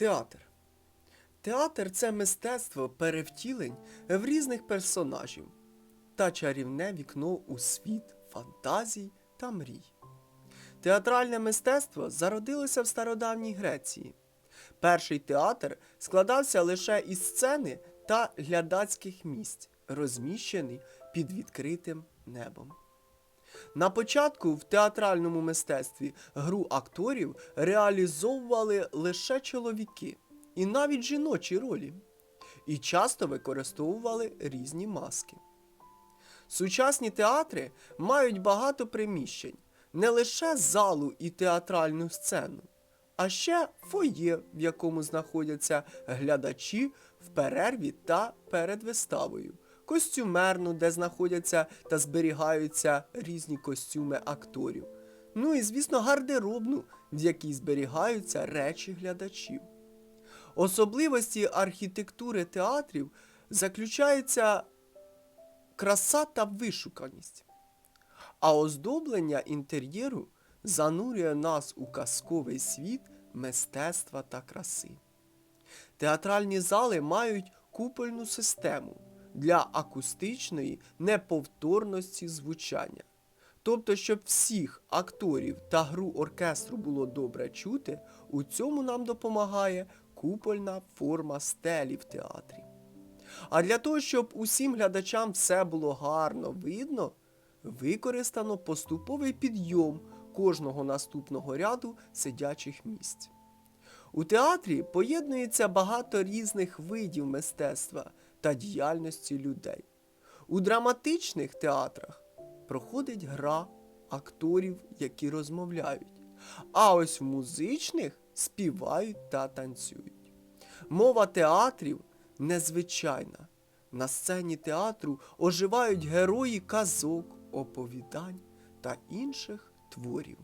Театр. Театр це мистецтво перевтілень в різних персонажів та чарівне вікно у світ фантазій та мрій. Театральне мистецтво зародилося в стародавній Греції. Перший театр складався лише із сцени та глядацьких місць, розміщений під відкритим небом. На початку в театральному мистецтві гру акторів реалізовували лише чоловіки і навіть жіночі ролі, і часто використовували різні маски. Сучасні театри мають багато приміщень, не лише залу і театральну сцену, а ще фоє, в якому знаходяться глядачі в перерві та перед виставою, костюмерну, де знаходяться та зберігаються різні костюми акторів. Ну і, звісно, гардеробну, в якій зберігаються речі глядачів. Особливості архітектури театрів заключаються краса та вишуканість. А оздоблення інтер'єру занурює нас у казковий світ мистецтва та краси. Театральні зали мають купольну систему для акустичної неповторності звучання. Тобто, щоб всіх акторів та гру оркестру було добре чути, у цьому нам допомагає купольна форма стелі в театрі. А для того, щоб усім глядачам все було гарно видно, використано поступовий підйом кожного наступного ряду сидячих місць. У театрі поєднується багато різних видів мистецтва та діяльності людей. У драматичних театрах проходить гра акторів, які розмовляють, а ось в музичних співають та танцюють. Мова театрів незвичайна. На сцені театру оживають герої казок, оповідань та інших творів.